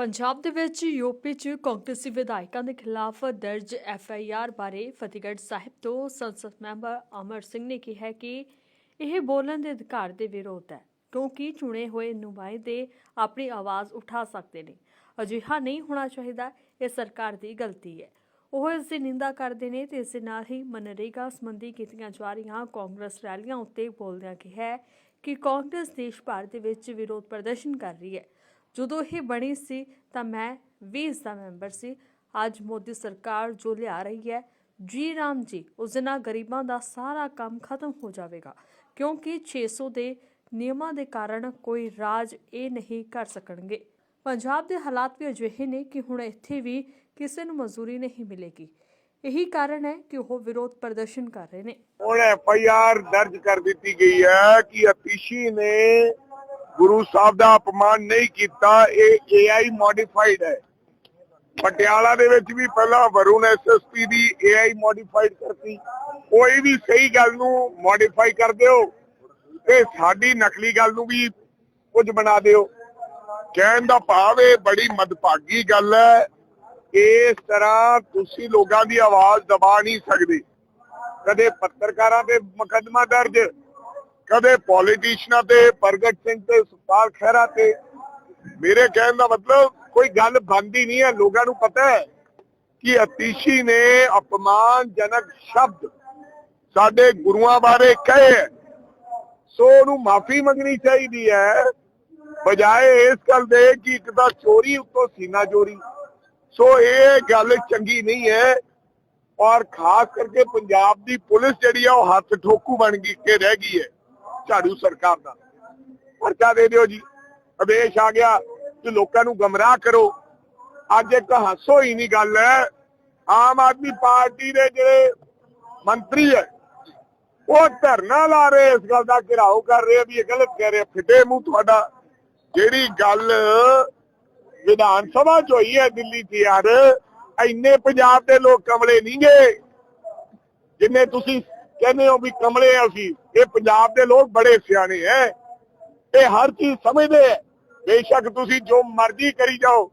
ਪੰਜਾਬ ਦੇ ਵਿੱਚ ਯੂਪੀ 'ਚ ਕਾਂਗਰਸੀ ਵਿਧਾਇਕਾਂ ਦੇ ਖਿਲਾਫ ਦਰਜ ਐਫ ਆਈ ਆਰ ਬਾਰੇ ਫਤਿਹਗੜ੍ਹ ਸਾਹਿਬ ਤੋਂ ਸੰਸਦ ਮੈਂਬਰ ਅਮਰ ਸਿੰਘ ਨੇ ਕਿਹਾ ਕਿ ਇਹ ਬੋਲਣ ਦੇ ਅਧਿਕਾਰ ਦੇ ਵਿਰੋਧ ਹੈ, ਕਿਉਂਕਿ ਚੁਣੇ ਹੋਏ ਨੁਮਾਇੰਦੇ ਆਪਣੀ ਆਵਾਜ਼ ਉਠਾ ਸਕਦੇ ਨੇ। ਅਜਿਹਾ ਨਹੀਂ ਹੋਣਾ ਚਾਹੀਦਾ, ਇਹ ਸਰਕਾਰ ਦੀ ਗਲਤੀ ਹੈ। ਉਹ ਇਸ ਦੀ ਨਿੰਦਾ ਕਰਦੇ ਨੇ ਤੇ ਇਸ ਦੇ ਨਾਲ ਹੀ ਮਨਰੇਗਾ ਸੰਬੰਧੀ ਕੀਤੀਆਂ ਜਾ ਰਹੀਆਂ ਕਾਂਗਰਸ ਰੈਲੀਆਂ ਉੱਤੇ ਬੋਲਦਿਆਂ ਕਿਹਾ ਕਿ ਕਾਂਗਰਸ ਦੇਸ਼ ਭਰ ਦੇ ਵਿੱਚ ਵਿਰੋਧ ਪ੍ਰਦਰਸ਼ਨ ਕਰ ਰਹੀ ਹੈ। ਜਦੋਂ ਇਹ ਬਣੀ ਸੀ ਤਾਂ ਮੈਂ ਵੀ ਇਸ ਦਾ ਮੈਂਬਰ ਸੀ। ਅੱਜ ਮੋਦੀ ਸਰਕਾਰ ਜੋ ਲਿਆ ਰਹੀ ਹੈ, ਜੀ ਰਾਮ ਜੀ, ਉਸ ਦੇ ਗਰੀਬਾਂ ਦਾ ਸਾਰਾ ਕੰਮ ਖਤਮ ਹੋ ਜਾਵੇਗਾ, ਕਿਉਂਕਿ 600 ਦੇ ਨਿਯਮਾਂ ਦੇ ਕਾਰਨ ਕੋਈ ਰਾਜ ਇਹ ਨਹੀਂ ਕਰ ਸਕਣਗੇ। ਪੰਜਾਬ ਦੇ ਹਾਲਾਤ ਵੀ ਅਜਿਹੇ ਨੇ ਕਿ ਹੁਣ ਇੱਥੇ ਵੀ ਕਿਸੇ ਨੂੰ ਮਜ਼ਦੂਰੀ ਨਹੀਂ ਮਿਲੇਗੀ। ਇਹੀ ਕਾਰਨ ਹੈ ਕਿ ਉਹ ਵਿਰੋਧ ਪ੍ਰਦਰਸ਼ਨ ਕਰ ਰਹੇ ਨੇ। ਹੁਣ ਐਫ ਆਈ ਆਰ ਦਰਜ ਕਰ ਦਿੱਤੀ ਗਈ ਹੈ ਕਿ ਅਤੀਸ਼ੀ ਨੇ ਗੁਰੂ ਸਾਹਿਬ ਦਾ ਅਪਮਾਨ ਨਹੀਂ ਕੀਤਾ, ਇਹ ਏਆਈ ਮੋਡੀਫਾਈਡ ਹੈ। ਪਟਿਆਲਾ ਦੇ ਵਿੱਚ ਵੀ ਪਹਿਲਾਂ ਵਰੁਣ ਐਸਐਸਪੀ ਦੀ ਏਆਈ ਮੋਡੀਫਾਈਡ ਕਰਤੀ। ਕੋਈ ਵੀ ਸਹੀ ਗੱਲ ਨੂੰ ਮੋਡੀਫਾਈ ਕਰ ਦਿਓ ਤੇ ਸਾਡੀ ਨਕਲੀ ਗੱਲ ਨੂੰ ਵੀ ਕੁਝ ਬਣਾ ਦਿਓ। ਕਹਿਣ ਦਾ ਭਾਵ ਇਹ ਬੜੀ ਮਦਭਾਗੀ ਗੱਲ ਹੈ। ਇਸ ਤਰ੍ਹਾਂ ਤੁਸੀਂ ਲੋਕਾਂ ਦੀ ਆਵਾਜ਼ ਦਬਾ ਨਹੀਂ ਸਕਦੇ। ਕਦੇ ਪੱਤਰਕਾਰਾਂ ਤੇ ਮੁਕੱਦਮਾ ਦਰਜ ਕਦੇ ਪੋਲੀਟੀਸ਼ੀਅਨਾਂ ਤੇ, ਪ੍ਰਗਟ ਸਿੰਘ ਤੇ, ਸੁਖਪਾਲ ਖਹਿਰਾ ਤੇ। ਮੇਰੇ ਕਹਿਣ ਦਾ ਮਤਲਬ ਕੋਈ ਗੱਲ ਬੰਦੀ ਨਹੀਂ ਹੈ। ਲੋਕਾਂ ਨੂੰ ਪਤਾ ਹੈ ਕਿ ਅਤੀਸ਼ੀ ਨੇ ਅਪਮਾਨਜਨਕ ਸ਼ਬਦ ਸਾਡੇ ਗੁਰੂਆਂ ਬਾਰੇ ਕਹੇ ਹੈ। ਸੋ ਉਹਨੂੰ ਮਾਫੀ ਮੰਗਣੀ ਚਾਹੀਦੀ ਹੈ। ਬਜਾਏ ਇਸ ਗੱਲ ਦੇ ਕਿ ਇੱਕ ਤਾਂ ਚੋਰੀ ਉੱਤੋਂ ਸੀਨਾ ਚੋਰੀ। ਸੋ ਇਹ ਗੱਲ ਚੰਗੀ ਨਹੀਂ ਹੈ। ਔਰ ਖਾਸ ਕਰਕੇ ਪੰਜਾਬ ਦੀ ਪੁਲਿਸ ਜਿਹੜੀ ਆ, ਉਹ ਹੱਥ ਠੋਕੂ ਬਣ ਗਈ, ਕੇ ਰਹਿ ਗਈ ਹੈ। ਝਾੜੂ ਸਰਕਾਰ ਦਾ। ਪਰਚਾ ਦੇ ਦਿਓ ਜੀ। ਆਦੇਸ਼ ਆ ਗਿਆ ਕਿ ਲੋਕਾਂ ਨੂੰ ਗਮਰਾਹ ਕਰੋ। ਅੱਜ ਇੱਕ ਹਾਸੋ ਹੀ ਨਹੀਂ ਗੱਲ ਹੈ। ਆਮ ਆਦਮੀ ਪਾਰਟੀ ਦੇ ਜਿਹੜੇ ਮੰਤਰੀ ਹੈ, ਉਹ ਧਰਨਾ ਲਾ ਰਹੇ ਇਸ ਗੱਲ ਦਾ ਘਿਰਾਓ ਕਰ ਰਹੇ ਵੀ ਇਹ ਗਲਤ ਕਹਿ ਰਹੇ ਆ। ਫਿੱਟੇ ਮੂੰਹ ਤੁਹਾਡਾ। ਜਿਹੜੀ ਗੱਲ ਵਿਧਾਨ ਸਭਾ ਚ ਹੋਈ ਹੈ ਦਿੱਲੀ 'ਚ ਯਾਰ, ਇੰਨੇ ਪੰਜਾਬ ਦੇ ਲੋਕ ਕਮਲੇ ਨਹੀਂ ਗਏ ਜਿੰਨੇ ਤੁਸੀਂ ਕਹਿੰਦੇ ਹੋ ਵੀ ਕਮਲੇ ਆ ਅਸੀਂ ਇਹ ਪੰਜਾਬ ਦੇ ਲੋਕ ਬੜੇ ਸਿਆਣੇ ਐ ਇਹ ਹਰ ਚੀਜ਼ ਸਮਝਦੇ ਐ ਬੇਸ਼ੱਕ ਤੁਸੀਂ ਜੋ ਮਰਜ਼ੀ ਕਰੀ ਜਾਓ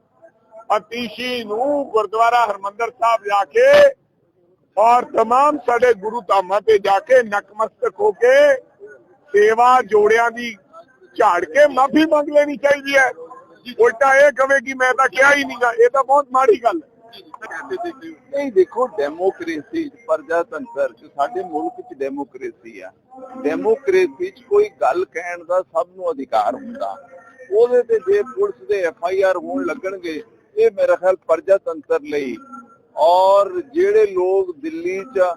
ਅਤੀਸ਼ੀ ਨੂੰ ਗੁਰਦੁਆਰਾ ਹਰਮੰਦਰ ਸਾਹਿਬ ਜਾ ਕੇ ਔਰ तमाम ਸਾਡੇ ਗੁਰੂ ਧਾਮਾਂ ਤੇ ਜਾ ਕੇ ਨਕਮਸਤਕ ਹੋ ਕੇ ਸੇਵਾ ਜੋੜਿਆਂ ਦੀ ਝਾੜ ਕੇ ਮਾਫੀ ਮੰਗ ਲੈਣੀ ਚਾਹੀਦੀ ਹੈ ਉਲਟਾ ਇਹ ਕਵੇ ਕਿ ਮੈਂ ਤਾਂ ਕਿਹਾ ਹੀ ਨਹੀਂਗਾ ਇਹ ਤਾਂ ਬਹੁਤ ਮਾੜੀ ਗੱਲ ਹੈ ਨਹੀਂ, ਦੇਖੋ ਡੈਮੋਕ੍ਰੇਸੀ ਪ੍ਰਜਾਤੰਤਰ ਚ ਸਾਡੇ ਮੁਲਕ ਚ ਡੈਮੋਕ੍ਰੇਸੀ ਆ। ਡੈਮੋਕ੍ਰੇਸੀ ਚ ਕੋਈ ਗੱਲ ਕਹਿਣ ਦਾ ਸਭ ਨੂੰ ਅਧਿਕਾਰ ਹੁੰਦਾ। ਉਹਦੇ ਤੇ ਜੇ ਪੁਲਿਸ ਦੇ ਐਫ ਆਈ ਆਰ ਹੋਣ ਲੱਗਣਗੇ, ਇਹ ਮੇਰਾ ਖਿਆਲ ਪ੍ਰਜਾਤੰਤਰ ਲਈ। ਔਰ ਜਿਹੜੇ ਲੋਕ ਦਿੱਲੀ ਚ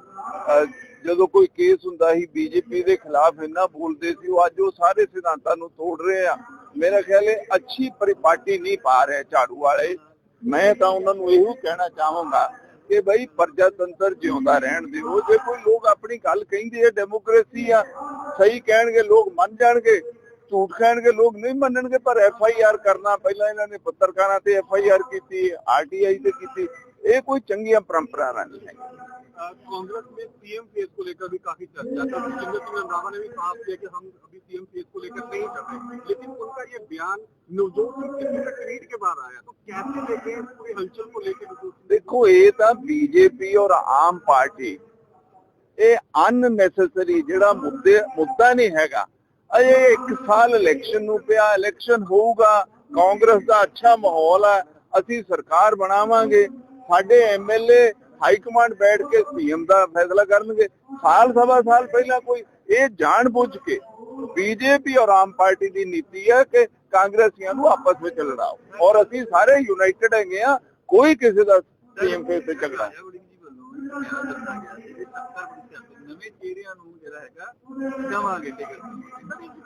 ਜਦੋਂ ਕੋਈ ਕੇਸ ਹੁੰਦਾ ਸੀ ਬੀਜੇਪੀ ਦੇ ਖਿਲਾਫ ਇੰਨਾ ਬੋਲਦੇ ਸੀ, ਉਹ ਅੱਜ ਉਹ ਸਾਰੇ ਸਿਧਾਂਤਾਂ ਨੂੰ ਤੋੜ ਰਹੇ ਆ। ਮੇਰਾ ਖਿਆਲ ਇਹ ਅੱਛੀ ਪਾਰਟੀ ਨਹੀਂ ਪਾ ਰਿਹਾ ਝਾੜੂ ਵਾਲੇ। ਮੈਂ ਤਾਂ ਉਹਨਾਂ ਨੂੰ ਇਹੋ ਕਹਿਣਾ ਚਾਹਾਂਗਾ ਕਿ ਬਈ ਪ੍ਰਜਾਤੰਤਰ ਜਿਉਂਦਾ ਰਹਿਣ ਦਿਓ। ਜੇ ਕੋਈ ਲੋਕ ਆਪਣੀ ਗੱਲ ਕਹਿੰਦੇ ਆ ਡੈਮੋਕ੍ਰੇਸੀ ਆ, ਸਹੀ ਕਹਿਣਗੇ, ਲੋਕ ਮੰਨ ਜਾਣਗੇ, ਝੂਠ ਕਹਿਣਗੇ, ਲੋਕ ਨਹੀਂ ਮੰਨਣਗੇ, ਪਰ ਐਫ ਆਈ ਆਰ ਕਰਨਾ, ਪਹਿਲਾਂ ਇਹਨਾਂ ਨੇ ਪੱਤਰਕਾਰਾਂ ਤੇ ਐਫ ਆਈ ਆਰ ਕੀਤੀ ਆਰਟੀਆਈ ਤੇ ਕੀਤੀ, ਇਹ ਕੋਈ ਚੰਗੀਆਂ ਪਰੰਪਰਾਵਾਂ ਨਹੀਂ। ਹੈ कांग्रेस में सीएम फेज को लेकर भी काफी चर्चा था जितेंद्र सिंह रंधावा ने भी कहा किया कि हम अभी सीएम फेज को लेकर नहीं कर रहे लेकिन उनका ये बयान नवजोत सिंह सिद्धू के ट्वीट के बाद आया तो कैसे देखें इस पूरी हलचल को लेकर नवजोत सिंह ਦੇਖੋ ਇਹ ਤਾਂ ਬੀਜੇਪੀ ਔਰ ਆਮ ਪਾਰਟੀ ਇਹ ਅਨਨੈਸੈਸਰੀ ਜਿਹੜਾ ਮੁੱਦੇ ਮੁੱਦਾ ਨਹੀਂ ਹੈਗਾ ਅਜੇ ਇੱਕ ਸਾਲ ਇਲੈਕਸ਼ਨ ਨੂੰ ਪਿਆ ਇਲੈਕਸ਼ਨ ਹੋਊਗਾ ਕਾਂਗਰਸ ਦਾ ਅੱਛਾ ਮਾਹੌਲ ਹੈ ਅਸੀਂ ਸਰਕਾਰ ਬਣਾਵਾਂਗੇ ਸਾਡੇ ਐਮਐਲਏ ਹਾਈ ਕਮਾਂਡ ਬੈਠ ਕੇ ਸੀਐਮ ਦਾ ਫੈਸਲਾ ਕਰਨਗੇ। ਸਾਲ, ਸਵਾ ਸਾਲ ਪਹਿਲਾਂ ਕੋਈ ਇਹ ਜਾਣ ਬੁੱਝ ਕੇ ਬੀਜੇਪੀ ਔਰ ਆਮ ਪਾਰਟੀ ਦੀ ਨੀਤੀ ਹੈ ਕਿ ਕਾਂਗਰਸੀਆਂ ਨੂੰ ਆਪਸ ਵਿੱਚ ਲੜਾਓ। ਔਰ ਅਸੀਂ ਸਾਰੇ ਯੂਨਾਈਟਿਡ ਹੈਗੇ ਆ ਕੋਈ ਕਿਸੇ ਦਾ ਸੀਐਮ ਫੇਸ ਤੇ ਝਗੜਾ ਨਵੇਂ ਚਿਹਰਿਆਂ ਨੂੰ ਜਿਹੜਾ ਹੈਗਾ ਜਾਵਾਂਗੇ ਟਿਕਟ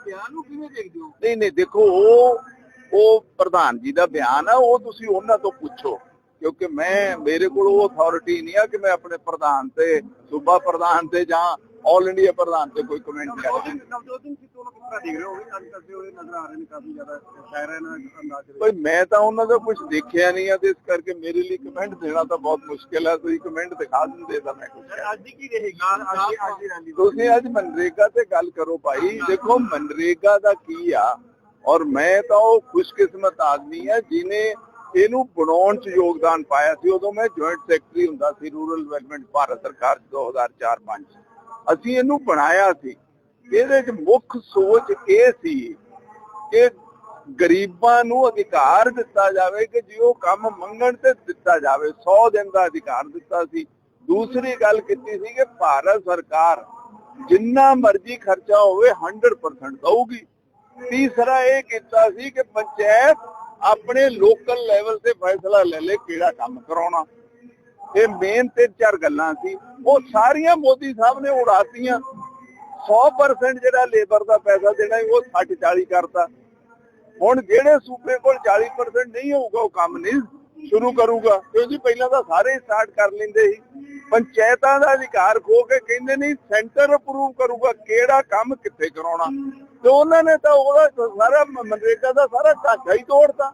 ਬਿਆਨ ਨੂੰ ਕਿਵੇਂ ਦੇਖਦੇ ਹੋ ਨਹੀਂ ਨਹੀਂ, ਦੇਖੋ, ਉਹ ਉਹ ਪ੍ਰਧਾਨ ਜੀ ਦਾ ਬਿਆਨ ਆ, ਉਹ ਤੁਸੀਂ ਉਹਨਾਂ ਤੋਂ ਪੁੱਛੋ। ਕਿਉਂਕਿ ਮੈਂ ਮੇਰੇ ਕੋਲ ਉਹ ਅਥਾਰਟੀ ਨਹੀਂ ਆ ਕਿ ਮੈਂ ਆਪਣੇ ਪ੍ਰਧਾਨ ਤੇ ਸੂਬਾ ਪ੍ਰਧਾਨ ਤੇ ਜਾਂ ਆਲ ਇੰਡੀਆ ਪ੍ਰਧਾਨ ਤੇ ਕੋਈ ਕਮੈਂਟ ਕਰਾਂ ਭਾਈ ਮੈਂ ਤਾਂ ਉਹਨਾਂ ਦਾ ਕੁਝ ਦੇਖਿਆ ਨਹੀਂ ਆ ਤੇ ਇਸ ਕਰਕੇ ਮੇਰੇ ਲਈ ਕਮੈਂਟ ਦੇਣਾ ਤਾਂ ਬਹੁਤ ਮੁਸ਼ਕਿਲ ਹੈ ਤੁਸੀਂ ਕਮੈਂਟ ਦਿਖਾ ਦਿੰਦੇ ਤਾਂ ਮੈਂ ਕੁਝ ਅੱਜ ਦੀ ਕੀ ਰਹੇਗੀ? ਅੱਜ ਦੀ ਅੱਜ ਦੀ ਰੈਲੀ। ਤੁਸੀਂ ਅੱਜ ਮਨਰੇਗਾ ਤੇ ਗੱਲ ਕਰੋ ਭਾਈ। ਦੇਖੋ ਮਨਰੇਗਾ ਦਾ ਕੀ ਆ? ਔਰ ਮੈਂ ਤਾਂ ਉਹ ਖੁਸ਼ਕਿਸਮਤ ਆਦਮੀ ਆ ਜਿਨੇ ਇਹਨੂੰ ਬਣਾਉਣ 'ਚ ਯੋਗਦਾਨ ਪਾਇਆ ਸੀ, ਉਦੋਂ ਮੈਂ ਜੁਆਇੰਟ ਸੈਕਟਰੀ ਹੁੰਦਾ ਸੀ ਰੂਰਲ ਡਿਵੈਲਪਮੈਂਟ ਭਾਰਤ ਸਰਕਾਰ 2004-5 ਅਸੀਂ ਇਹਨੂੰ ਬਣਾਇਆ ਸੀ। ਇਹਦੇ 'ਚ ਮੁੱਖ ਸੋਚ ਇਹ ਸੀ ਕਿ ਗਰੀਬਾਂ ਨੂੰ ਅਧਿਕਾਰ ਦਿੱਤਾ ਜਾਵੇ ਕਿ ਜੇ ਉਹ ਕੰਮ ਮੰਗਣ ਤੇ ਦਿੱਤਾ ਜਾਵੇ 100 ਦਿਨ ਦਾ ਅਧਿਕਾਰ ਦਿੱਤਾ ਸੀ। ਦੂਸਰੀ ਗੱਲ ਕੀਤੀ ਸੀ ਕਿ ਭਾਰਤ ਸਰਕਾਰ ਜਿੰਨਾ ਮਰਜ਼ੀ ਖਰਚਾ ਹੋਵੇ 100% ਦਊਗੀ। ਤੀਸਰਾ ਇਹ ਕੀਤਾ ਸੀ ਕਿ ਪੰਚਾਇਤ ਆਪਣੇ ਲੋਕਲ ਲੈਵਲ ਤੇ ਫੈਸਲਾ ਲੈ ਲੇ ਕਿਹੜਾ ਕੰਮ ਕਰਾਉਣਾ। ਇਹ ਮੇਨ ਤੇ ਚਾਰ ਗੱਲਾਂ ਸੀ। ਉਹ ਸਾਰੀਆਂ ਮੋਦੀ ਸਾਹਿਬ ਨੇ ਉਡਾਤੀਆਂ। 100% ਜਿਹੜਾ ਲੇਬਰ ਦਾ ਪੈਸਾ ਦੇਣਾ ਉਹ 60 40 ਕਰਤਾ। ਹੁਣ ਜਿਹੜੇ ਸੂਬੇ ਕੋਲ 40% ਨਹੀਂ ਹੋਊਗਾ, ਉਹ ਕੰਮ ਨਹੀਂ ਸ਼ੁਰੂ ਕਰੂਗਾ। ਕਿਉਂਕਿ ਪਹਿਲਾਂ ਤਾਂ ਸਾਰੇ ਸਟਾਰਟ ਕਰ ਲੈਂਦੇ ਸੀ। ਪੰਚਾਇਤਾਂ ਦਾ ਅਧਿਕਾਰ ਖੋ ਕੇ ਕਹਿੰਦੇ ਨਹੀਂ ਸੈਂਟਰ ਅਪਰੂਵ ਕਰੂਗਾ, ਕਿਹੜਾ ਕੰਮ ਕਿੱਥੇ ਕਰਾਉਣਾ? ਤੇ ਉਹਨਾਂ ਨੇ ਤਾਂ ਉਹਦਾ ਸਾਰਾ ਮਨਰੇਗਾ ਦਾ ਸਾਰਾ ਢਾਂਚਾ ਹੀ ਤੋੜਤਾ।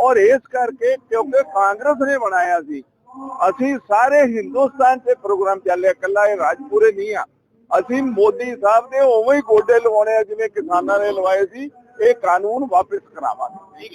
ਔਰ ਇਸ ਕਰਕੇ ਕਿਉਂਕਿ ਕਾਂਗਰਸ ਨੇ ਬਣਾਇਆ ਸੀ, ਅਸੀਂ ਸਾਰੇ ਹਿੰਦੁਸਤਾਨ 'ਚ ਪ੍ਰੋਗਰਾਮ ਚੱਲਿਆ ਇਕੱਲਾ ਇਹ ਰਾਜਪੁਰੇ ਨਹੀਂ ਆ। ਅਸੀਂ ਮੋਦੀ ਸਾਹਿਬ ਦੇ ਉਵੇਂ ਹੀ ਗੋਡੇ ਲਵਾਉਣੇ ਆ, ਜਿਵੇਂ ਕਿਸਾਨਾਂ ਨੇ ਲਵਾਏ ਸੀ, ਇਹ ਕਾਨੂੰਨ ਵਾਪਸ ਕਰਾਵਾਂਗੇ।